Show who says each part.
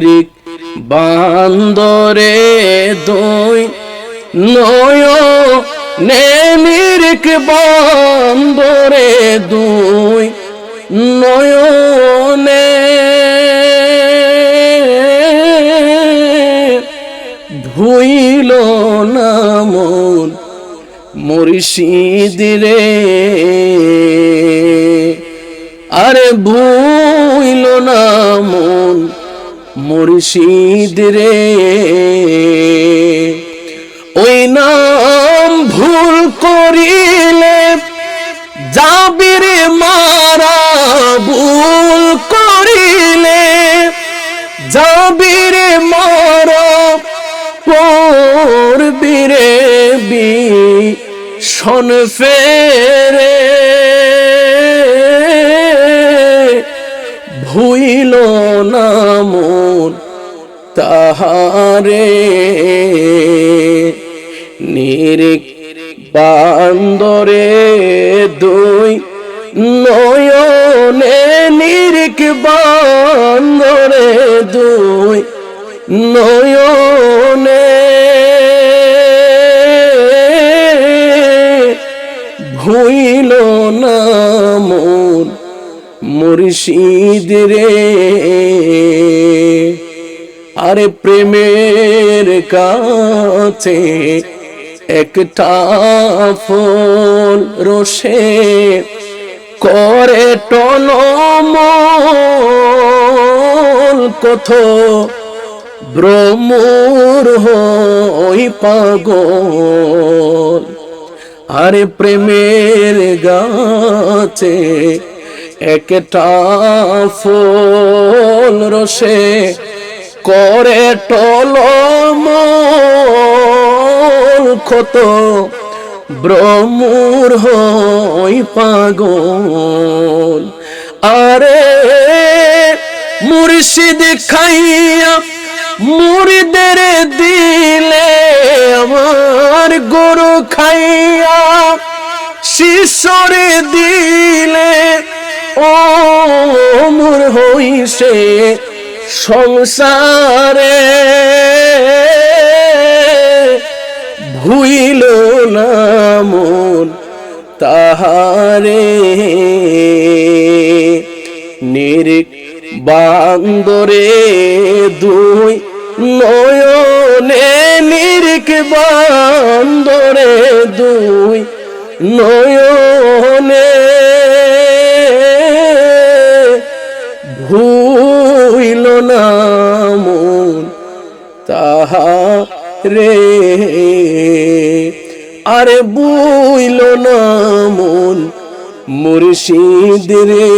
Speaker 1: নিরিক বান্দরে দই নয় নে নিরিক বান্দরে দুই নয়নে ভুইল না। মন মুর্শিদ রে আরে ভুইল না মন মুর্শিদ রে। ওই নাম ভুল করিলে যাবির মারা ভুল করিলে যাবির মারা পড়বিরে বি শোন ফেরে। তাহারে নিরিক বান্দরে দুই নয়নে নিরিক বান্দরে দুই নয়নে ভুইল না মুর্শিদ রে। আরে প্রেমের কাছে একটা ফুল রোষে করে টলমল কত ব্রহ্মর হই পাগল। আরে প্রেমের গাছে একটা ফুল রসে করে টলমল কত ব্রহ্মুর হই পাগল। আরে মুর্শিদ খাইয়া মুরিদের দিলে আমার গরু খাইয়া শিশরে দিলে ও মোর হইছে সংসারে ভুইল না তাহারে। নিরিক বান্দরে দুই নয়নে নিরিক বান্দরে দুই নয়নে ভুইল তাহারে আরে বইল না মন মুর্শিদ রে।